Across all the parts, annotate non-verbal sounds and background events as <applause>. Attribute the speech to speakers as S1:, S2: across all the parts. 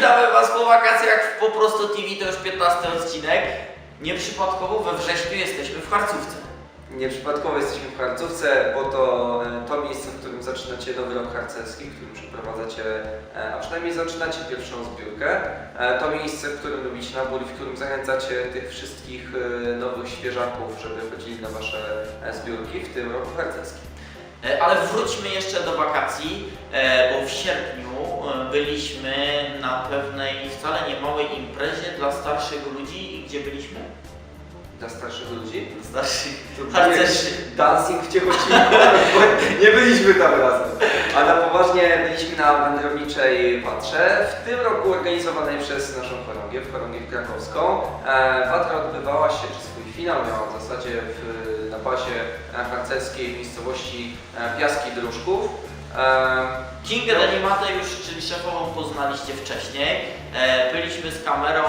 S1: Witamy Was po wakacjach w Po prostu TV, to już 15 odcinek.
S2: Nieprzypadkowo we wrześniu jesteśmy w Harcówce.
S1: Nieprzypadkowo jesteśmy w Harcówce, bo to e, to miejsce, w którym zaczynacie nowy rok harcerski, w którym przeprowadzacie, e, a przynajmniej zaczynacie pierwszą zbiórkę. E, to miejsce, w którym robicie nabór i w którym zachęcacie tych wszystkich nowych świeżaków, żeby chodzili na Wasze zbiórki w tym roku harcerskim.
S2: E, Ale wróćmy jeszcze do wakacji, e, bo w sierpniu e, byliśmy na pewnej wcale nie małej imprezie dla starszych ludzi. I gdzie byliśmy?
S1: Dla starszych ludzi.
S2: Starszych
S1: To
S2: harcerzy.
S1: Dancing w Ciechocinku, <laughs> nie byliśmy tam razem. A na poważnie byliśmy na wędrowniczej Watrze, w tym roku organizowanej przez naszą chorągiew, chorągiew krakowską. E, Watra odbywała się, czy swój finał miała w zasadzie w, bazie e, harcerskiej w miejscowości e, Piaski Druszków. E,
S2: Kingę Denimatę już, czyli szefową, poznaliście wcześniej. Byliśmy z kamerą,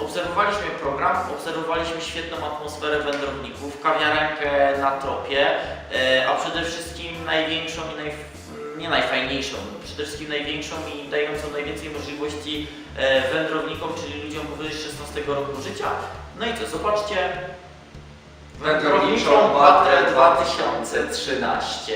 S2: obserwowaliśmy program, obserwowaliśmy świetną atmosferę wędrowników, kawiarenkę na tropie, a przede wszystkim największą i naj, nie najfajniejszą, przede wszystkim największą i dającą najwięcej możliwości wędrownikom, czyli ludziom powyżej 16 roku życia. No i co, zobaczcie.
S1: Wędrowniczą Watrę 2013.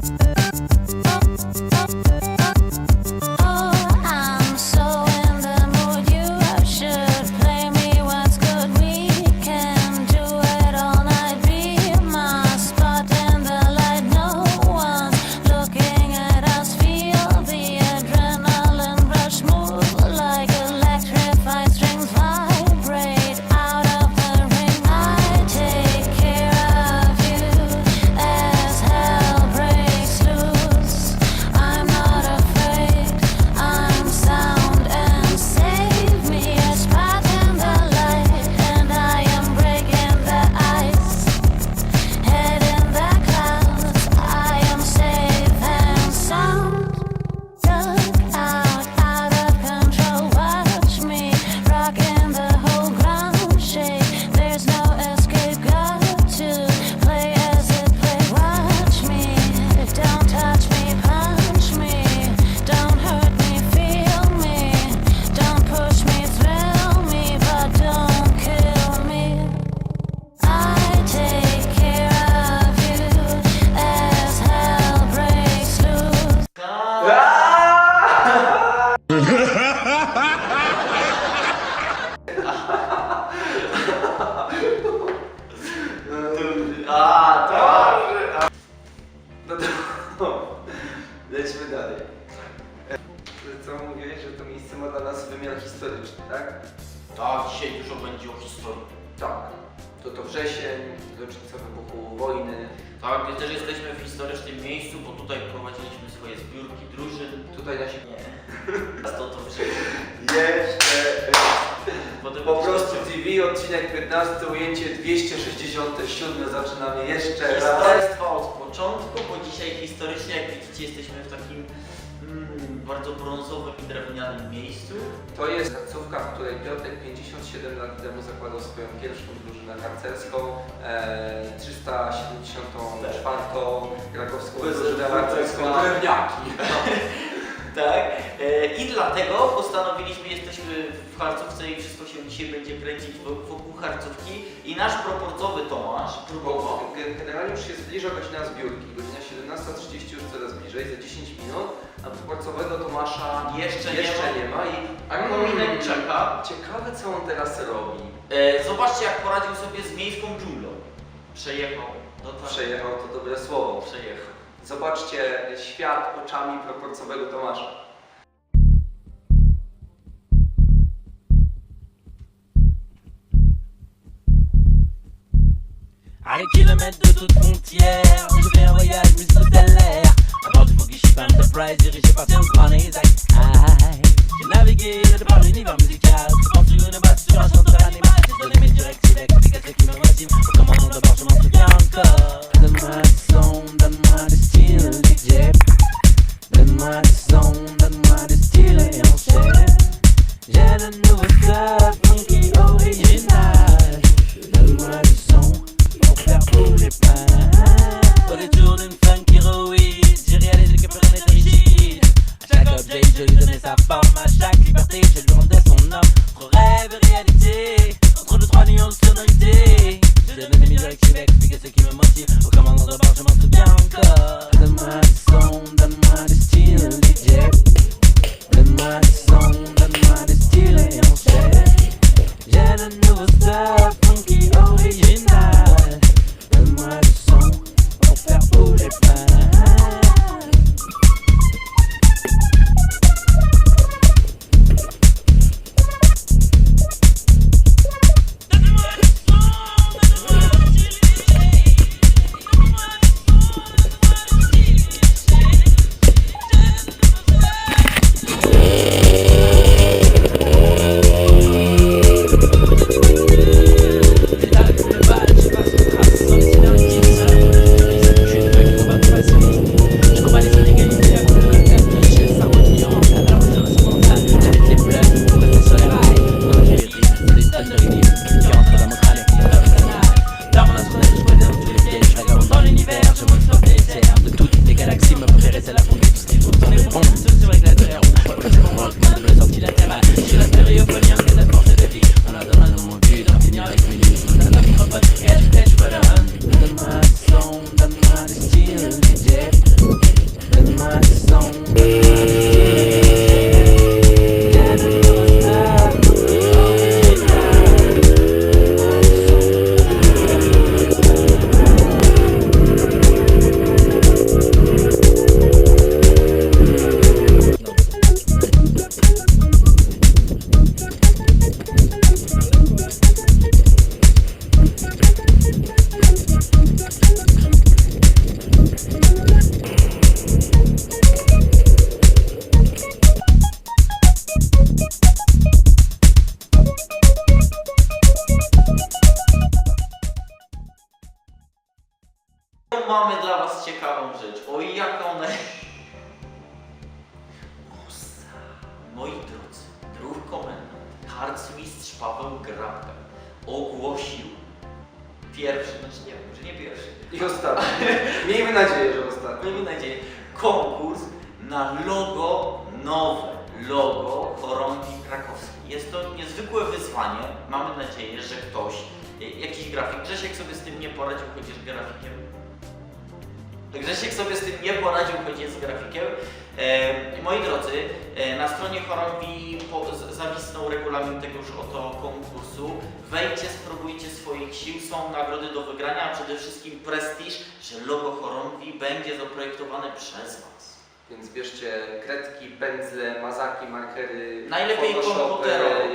S1: Bye. Lećmy dalej. E, Co mówiłeś, że to miejsce ma dla nas wymiar historyczny, tak?
S2: Tak, dzisiaj dużo będzie o historii.
S1: Tak. To to wrzesień, rocznica wybuchu wojny.
S2: Tak, my też jesteśmy w historycznym miejscu, bo tutaj prowadziliśmy swoje zbiórki drużyn.
S1: Tutaj nasi...
S2: Nie. To to wrzesień.
S1: Jeszcze
S2: Potem
S1: po prostu TV, odcinek 15, ujęcie 267, zaczynamy jeszcze raz.
S2: Historistwo od
S1: początku, bo dzisiaj historycznie, jak widzicie, jesteśmy w takim bardzo brązowym i drewnianym miejscu.
S2: To jest taksówka, w której Piotrek 57 lat temu zakładał swoją pierwszą drużynę harcerską, e, 374. krakowską drużynę harcerską Drewniaki. <laughs>
S1: Tak. E, I dlatego postanowiliśmy, jesteśmy w harcówce i wszystko się dzisiaj będzie kręcić wo- wokół harcówki. I nasz proporcowy Tomasz próbował.
S2: Bo ge- generalnie już się zbliża godzina zbiórki, godzina 17.30 już coraz bliżej, za 10 minut, a proporcowego Tomasza
S1: Jeszcze nie
S2: jeszcze
S1: ma.
S2: nie ma i
S1: A kominek czeka.
S2: Ciekawe co on teraz robi.
S1: E, zobaczcie, jak poradził sobie z miejską dżunglą. Przejechał. No tak.
S2: Przejechał to dobre słowo.
S1: Przejechał.
S2: Zobaczcie świat oczami proporcowego Tomasza.
S3: À des kilomètres de toute frontière, je fais un voyage multistellaire. À bord du Fukuship Enterprise dirigé par James Brown et. J'ai navigué de par l'univers musical, en sur une base sur un chanteur animal. J'ai donné mes directives, explications qui me motivent. Au commandant de bord, je m'en souviens encore. Donne-moi le son, donne-moi le style, DJ. Donne-moi le son, donne-moi le style et enchaîne. J'ai le nouveau stuff, funky original.
S1: Mamy dla Was ciekawą rzecz. O jak one... Osa. Moi drodzy, druh komendant, harcmistrz Paweł Grabka ogłosił pierwszy, znaczy nie wiem, że nie pierwszy,
S2: I ostatni. Miejmy nadzieję, że ostatni.
S1: miejmy nadzieję, konkurs na logo nowe, logo chorągwi krakowskiej. Jest to niezwykłe wyzwanie. Mamy nadzieję, że ktoś, y, jakiś grafik, Grzesiek sobie z tym nie poradził, chociaż grafikiem. Grzesiek sobie z tym nie poradził, choć jest grafikiem. E, moi drodzy, e, na stronie z- zawisnął regulamin tegoż oto konkursu. Wejdźcie, spróbujcie swoich sił, są nagrody do wygrania, a przede wszystkim prestiż, że logo chorągwi będzie zaprojektowane przez Was.
S2: Więc bierzcie kredki, pędzle, mazaki, markery,
S1: Najlepiej komputerowo,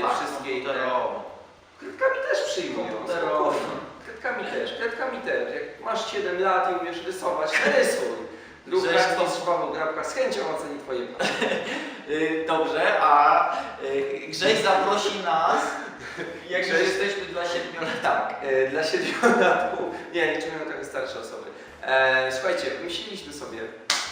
S1: tak,
S2: wszystkie inne.
S1: komputerowo.
S2: Kredkami też przyjmują.
S1: Komputerowo.
S2: Kredkami też, kredkami też. Jak masz 7 lat i umiesz rysować, rysuj. Lub kredki z Paweł Grabka z chęcią oceni Twoje prace. <laughs>
S1: Y, Dobrze, a y, Grześ zaprosi nas, <laughs> jak
S2: Grześ-
S1: jesteśmy dla siedmiu lat.
S2: Tak, e, dla siedmiolatków, nie, liczymy na trochę starsze osoby. E, słuchajcie, myśleliśmy sobie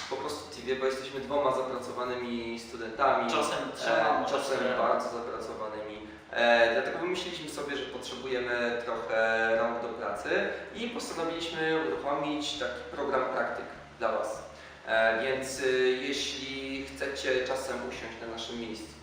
S2: po prostu TV, bo jesteśmy dwoma zapracowanymi studentami.
S1: Czasem trzema,
S2: e, czasem bardzo zapracowanymi. E, dlatego wymyśliliśmy sobie, że potrzebujemy trochę rąk do pracy i postanowiliśmy uruchomić taki program praktyk dla Was. E, więc y, jeśli chcecie czasem usiąść na naszym miejscu,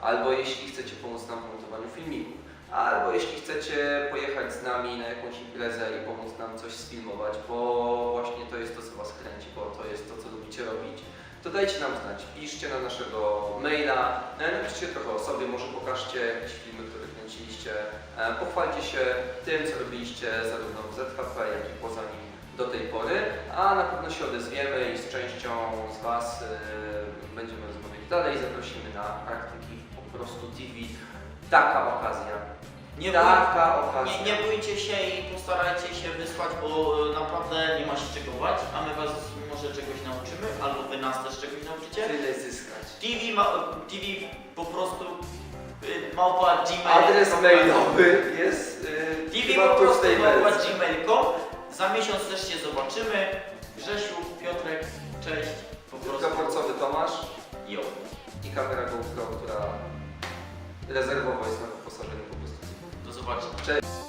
S2: albo jeśli chcecie pomóc nam w montowaniu filmików, albo jeśli chcecie pojechać z nami na jakąś imprezę i pomóc nam coś sfilmować, bo właśnie to jest to, co Was kręci, bo to jest to, co lubicie robić, to dajcie nam znać. Piszcie na naszego maila, e, napiszcie trochę o sobie, może pokażcie jakieś filmy, które kręciliście, e, pochwalcie się tym, co robiliście zarówno w ZHP, jak i poza nim do tej pory, a na pewno się odezwiemy i z częścią z Was e, będziemy rozmawiać dalej, zaprosimy na praktyki po prostu TV. Taka okazja.
S1: Nie,
S2: Taka
S1: bój,
S2: okazja.
S1: nie, nie bójcie się i postarajcie się wysłać, bo naprawdę nie ma się czego bać, a my Was może czegoś nauczymy, albo Wy nas też czegoś nauczycie.
S2: Tyle zyskać.
S1: TV, ma, TV po prostu y, małpa gmail.
S2: Adres mailowy jest yy,
S1: TV
S2: chyba
S1: po
S2: tu w
S1: prostu
S2: tej
S1: małpa
S2: wersji.
S1: gmail.com. Za miesiąc też się zobaczymy. Grzesiu, Piotrek, cześć. Po prostu.
S2: Proporcowy Tomasz
S1: Jo.
S2: i kamera GoPro, która rezerwowo jest na wyposażeniu po prostu.
S1: Do zobaczenia.
S2: Cześć.